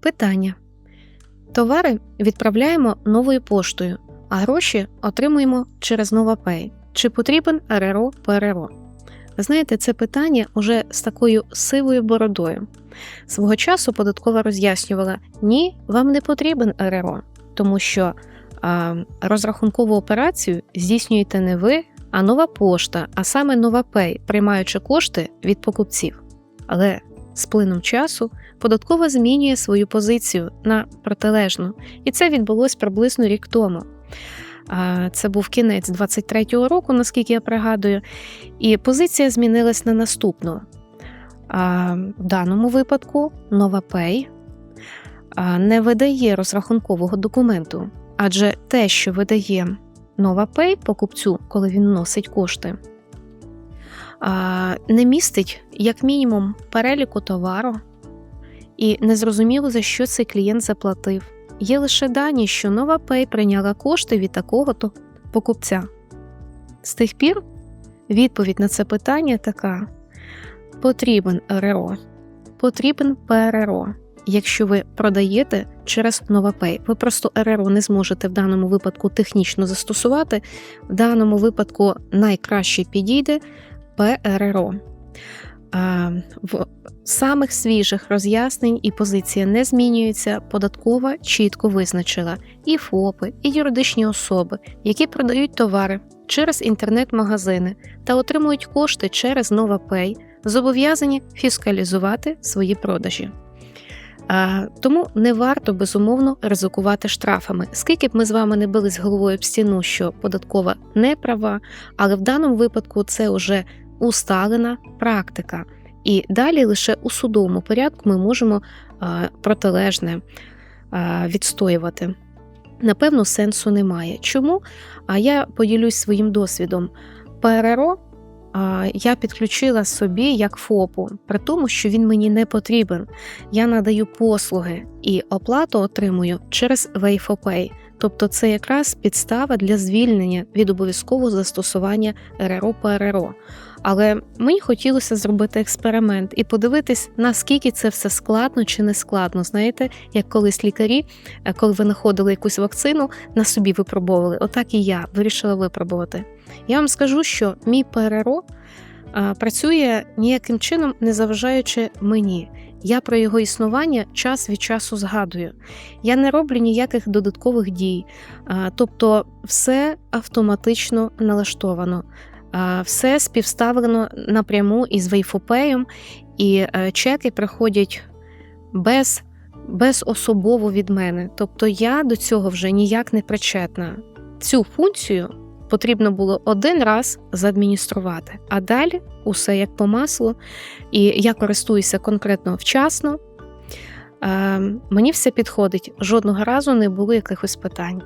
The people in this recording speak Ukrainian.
Питання. Товари відправляємо новою поштою, а гроші отримуємо через NovaPay. Чи потрібен РРО ПРРО? Ви знаєте, це питання уже з такою сивою бородою. Свого часу податкова роз'яснювала: ні, вам не потрібен РРО, тому що а, розрахункову операцію здійснюєте не ви, а нова пошта, а саме NovaPay, приймаючи кошти від покупців. Але з плином часу податкова змінює свою позицію на протилежну, і це відбулось приблизно рік тому. Це був кінець 23-го року, наскільки я пригадую, і позиція змінилась на наступну. В даному випадку NovaPay а, не видає розрахункового документу, адже те, що видає NovaPay покупцю, коли він вносить кошти, не містить як мінімум переліку товару, і незрозуміло, за що цей клієнт заплатив. Є лише дані, що NovaPay прийняла кошти від такого-то покупця. З тих пір відповідь на це питання така: потрібен РРО, потрібен ПРРО. Якщо ви продаєте через NovaPay, ви просто РРО не зможете в даному випадку технічно застосувати. В даному випадку найкраще підійде ПРРО. В самих свіжих роз'яснень і позиція не змінюється. Податкова чітко визначила і ФОПи, і юридичні особи, які продають товари через інтернет-магазини та отримують кошти через NovaPay, зобов'язані фіскалізувати свої продажі. А, Тому не варто безумовно ризикувати штрафами, скільки б ми з вами не бились головою об стіну, що податкова не права, але в даному випадку це вже усталена практика. І далі лише у судовому порядку ми можемо протилежне відстоювати. Напевно, сенсу немає. Чому? А я поділюсь своїм досвідом. ПРРО я підключила собі як ФОПу, при тому, що він мені не потрібен. Я надаю послуги і оплату отримую через Wayfopay. Тобто це якраз підстава для звільнення від обов'язкового застосування РРО ПРРО. Але мені хотілося зробити експеримент і подивитись, наскільки це все складно чи не складно. Знаєте, як колись лікарі, е, коли ви знаходили якусь вакцину, на собі випробовували. Отак і я вирішила випробувати. Я вам скажу, що мій ПРРО працює ніяким чином, не заважаючи мені. Я про його існування час від часу згадую. Я не роблю ніяких додаткових дій, тобто все автоматично налаштовано. Все співставлено напряму із вейфопеєм, і е, чеки приходять без, безособово від мене. Тобто я до цього вже ніяк не причетна. Цю функцію потрібно було один раз заадмініструвати, а далі усе як по маслу. І я користуюся конкретно вчасно. Е, Мені все підходить, жодного разу не було якихось питань.